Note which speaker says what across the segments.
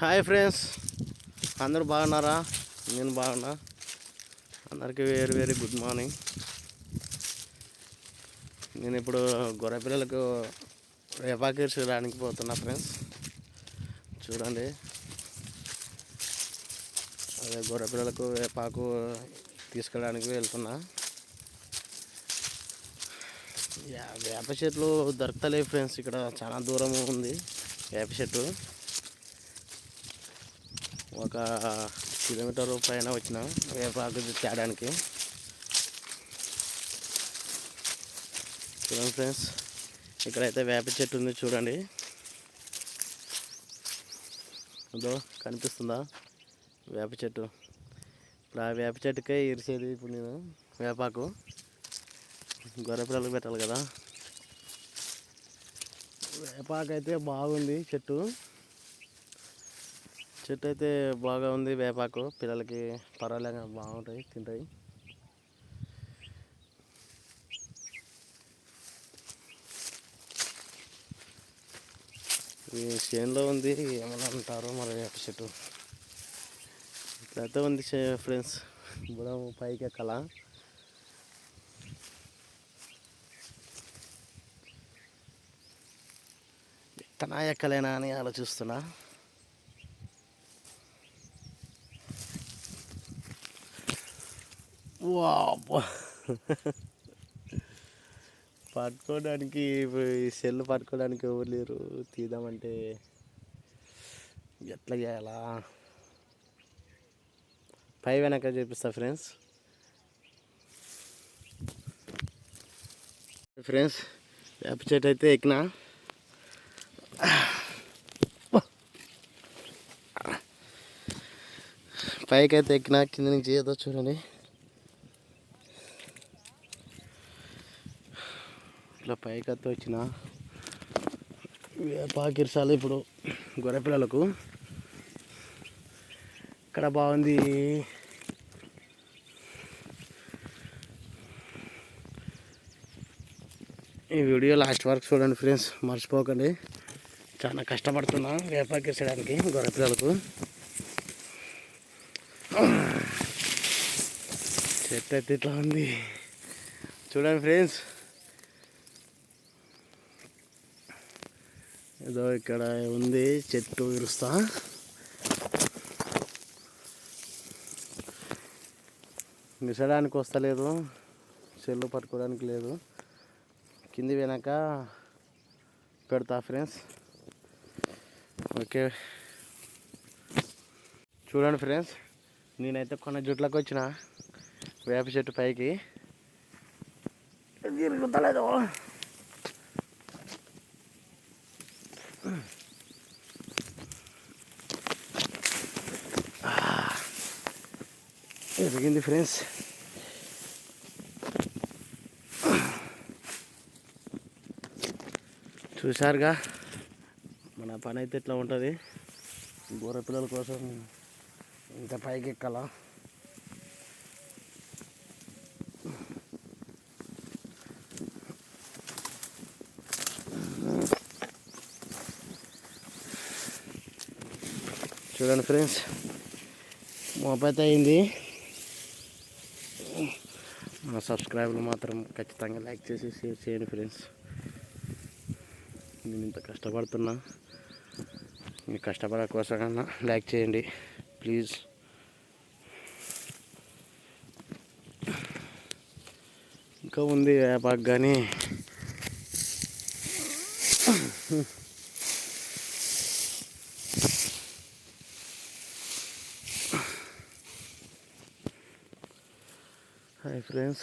Speaker 1: Hi friends. అందరూ బాగున్నారా? నేను బాగున్నా. అందరికీ వెరీ వెరీ గుడ్ మార్నింగ్ నేను ఇప్పుడు గొర్రె పిల్లలకు వేపాకి రానికి పోతున్నా ఫ్రెండ్స్. చూడండి. అదే గొర్రె పిల్లలకు వేపాకు తీసుకెళ్ళడానికి వెళ్తున్నా. వేప చెట్లు దొరకలేవు ఫ్రెండ్స్. ఇక్కడ చాలా దూరం ఉంది వేప చెట్టు. ఒక కిలోమీటర్ పైన వచ్చిన. వేపాకు తేడానికి. చూడండి ఫ్రెండ్స్ ఇక్కడైతే వేప చెట్టు ఉంది చూడండి. అదో కనిపిస్తుందా? వేప చెట్టు. ఇప్పుడు ఆ వేప చెట్టుకే ఇరిసేది ఇప్పుడు నేను వేపాకు. గొర్రె పిల్లలకు పెట్టాలి కదా. వేపాకు అయితే బాగుంది చెట్టు. చెట్టు అయితే బాగా ఉంది వేపాకు పిల్లలకి పర్వాలేక బాగుంటాయి తింటాయి. ఈ చేనులో ఉంది ఏమన్నా అంటారో మరి వేప చెట్టు. ఇట్లయితే ఉంది ఫ్రెండ్స్ బుడము పైకి ఎక్కాల. ఎత్తనా ఎక్కలేనా అని ఆలోచిస్తున్నా. పట్టుకోవడానికి సెల్ పట్టుకోవడానికి ఎవరు లేరు. తీద్దామంటే ఎట్లా చేయాలా? పై వెనక చూపిస్తా ఫ్రెండ్స్. ఫ్రెండ్స్ వేప చెట్టు అయితే ఎక్కినా. పైకి అయితే ఎక్కినా కింద నుంచి ఏదో చూడండి. ఇట్లా పైకి వచ్చిన పాకిర్సాలు ఇప్పుడు గొర్రె పిల్లలకు. ఇక్కడ బాగుంది. ఈ వీడియో లాస్ట్ వరకు చూడండి ఫ్రెండ్స్ మర్చిపోకండి. చాలా కష్టపడుతున్నా వేపాకిర్చడానికి గొర్రెపిల్లలకు చెట్టు అయితే ఇట్లా ఉంది. చూడండి ఫ్రెండ్స్. ఏదో ఇక్కడ ఉంది చెట్టు విరుస్తా. మిసడానికి వస్తలేదు సెల్లు పట్టుకోవడానికి లేదు. కింది వెనక పెడతా ఫ్రెండ్స్. ఓకే. చూడండి ఫ్రెండ్స్ నేనైతే కొన్న జుట్లకు వచ్చిన వేప చెట్టు పైకి. తిరుగుతలేదు? జరిగింది ఫ్రెండ్స్ చూసారుగా మన పని అయితే ఇట్లా ఉంటుంది? గోర పిల్లల కోసం ఇంత పైకి ఎక్కల చూడండి ఫ్రెండ్స్ మోపైతే అయింది. మన సబ్స్క్రైబర్లు మాత్రం ఖచ్చితంగా లైక్ చేసి షేర్ చేయండి ఫ్రెండ్స్. నేను ఇంత కష్టపడుతున్నా. మీ కష్టపడే కోసమన్నా లైక్ చేయండి. ప్లీజ్. ఇంకా ఉంది వేపాకు కానీ హాయ్ ఫ్రెండ్స్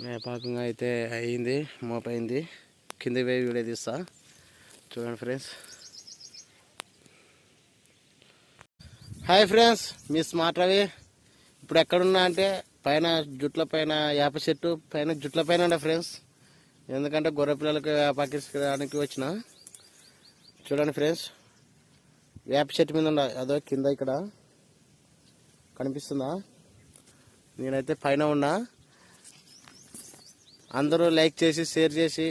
Speaker 1: మేపాకంగా అయితే అయింది మోపైంది. కింద వేవి వీడియో తీస్తా. చూడండి ఫ్రెండ్స్ హాయ్ ఫ్రెండ్స్ మీ స్మార్ట్ రవి. ఇప్పుడు ఎక్కడున్నా అంటే పైన జుట్ల పైన వేప చెట్టు పైన జుట్ల పైన ఉండే ఫ్రెండ్స్ ఎందుకంటే గొర్రె పిల్లలకు వేపాకించడానికి వచ్చిన. చూడండి ఫ్రెండ్స్ వేప చెట్టు మీద ఉండ అదో కింద ఇక్కడ. కనిపిస్తుందా? నేనైతే పైన ఉన్నా. అందరూ లైక్ చేసి షేర్ చేసి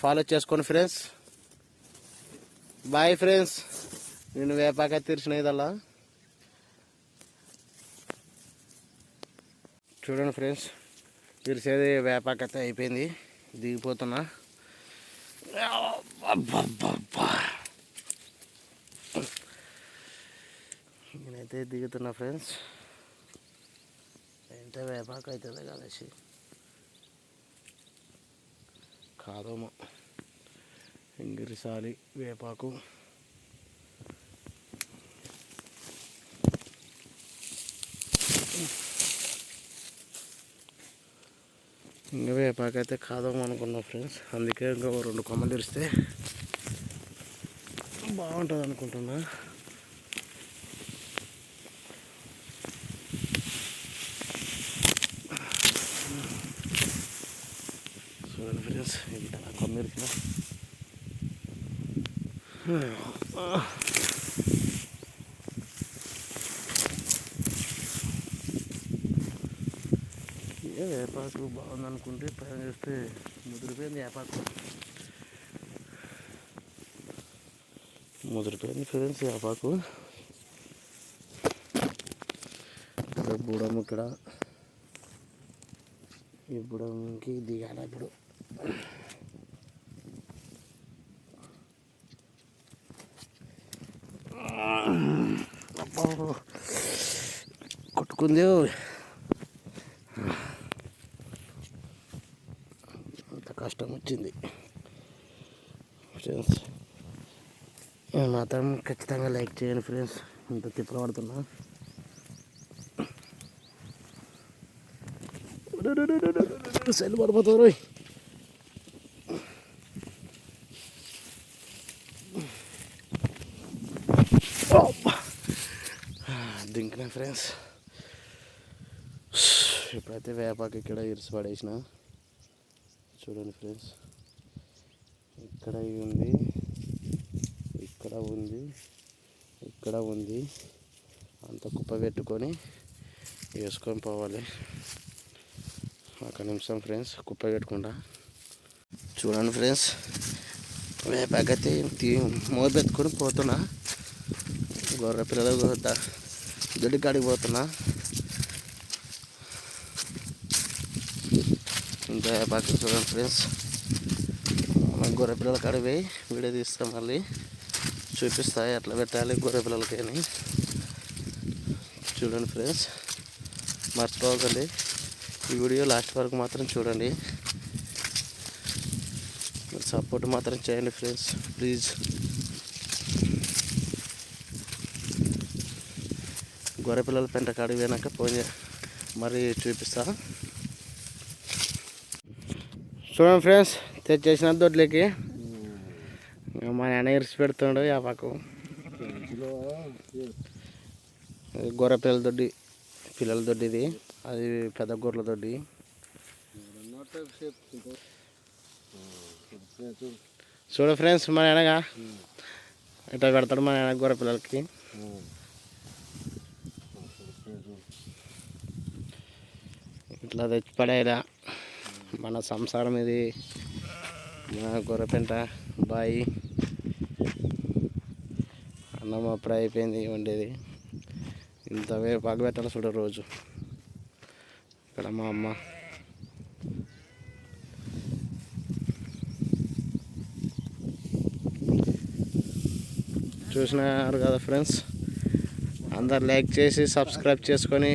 Speaker 1: ఫాలో చేసుకోండి ఫ్రెండ్స్. Bye friends. నేను వేపాక తీర్చిన ఇదల్లా. చూడండి ఫ్రెండ్స్ తీర్చేది వేపాక అయితే అయిపోయింది. దిగిపోతున్నా. నేనైతే దిగుతున్నా ఫ్రెండ్స్. ఎంత వేపాకు అవుతుంది కలిసి కాదమో ఇంగిరిసాలి వేపాకు. ఇంకా వేపాక అయితే కాదాము ఫ్రెండ్స్. అందుకే ఇంకా రెండు కొమ్మలు తెరిస్తే బాగుంటుంది అనుకుంటున్నా చూడండి ఇది అలా కొమ్మ ఏ వేపాకు బాగుంది అనుకుంటే చేస్తే చూస్తే ముదిరిపోయింది వేపాకు ముదిరిపోయింది ఫ్రెండ్స్ వేపాకు ఇక్కడ ఇక్కడ ఈ బుడంకి దిగాలి ఇప్పుడు. కొట్టుకుంది అంత కష్టం వచ్చింది ఫ్రెండ్స్ నేను మాత్రం ఖచ్చితంగా లైక్ చేయండి ఫ్రెండ్స్ ఇంత తిప్పలు పడుతున్నా సెల్ పడిపోతారు దింకిన ఫ్రెండ్స్. ఇప్పుడైతే వేపాకు ఇక్కడ ఇరుసు పడేసిన. చూడండి ఫ్రెండ్స్. ఇక్కడ ఉంది. ఇక్కడ ఉంది. ఇక్కడ ఉంది. అంత కుప్ప పెట్టుకొని వేసుకొని పోవాలి. ఒక నిమిషం ఫ్రెండ్స్ కుప్ప పెట్టుకుంటా. చూడండి ఫ్రెండ్స్. వేపాకైతే తీ మోపెత్తుకొని పోతున్నా. గొర్రె పిల్లలు గడ్డి కాడికి పోతున్నా ఇంకా పక్కన చూడండి ఫ్రెండ్స్ మనం గొర్రె పిల్లల కాడికి పోయి వీడియో తీస్తాం మళ్ళీ చూపిస్తాయి ఎట్లా పెట్టాలి గొర్రె పిల్లలకి అని చూడండి ఫ్రెండ్స్ మర్చిపోకండి ఈ వీడియో లాస్ట్ వరకు మాత్రం చూడండి సపోర్ట్ మాత్రం చేయండి ఫ్రెండ్స్ ప్లీజ్ గొర్రె పిల్లల పెంట కాడికి పోయినాక పోయి మరి చూపిస్తా. చూడండి ఫ్రెండ్స్ తెచ్చేసిన దొడ్లకి. మా నాన్న ఇరిసి పెడుతుండు యాపాకు గొర్రె పిల్లల దొడ్డి పిల్లల దొడ్డి ఇది. అది పెద్ద గొర్రెల దొడ్డి. చూడు ఫ్రెండ్స్ మా నాన్నగా. ఇట్లా పెడతాడు మా నాన్న గొర్రె పిల్లలకి ఇట్లా తెచ్చి పడేలా మన సంసారం ఇది. మన గొర్రెపెంట బాయి. అన్నం అప్పుడు అయిపోయింది వండేది. ఇంత వేపాకు పెట్టాలి చూడ రోజు. ఇక్కడ మా అమ్మ. చూసినారు కదా ఫ్రెండ్స్? అందరు లైక్ చేసి సబ్స్క్రైబ్ చేసుకొని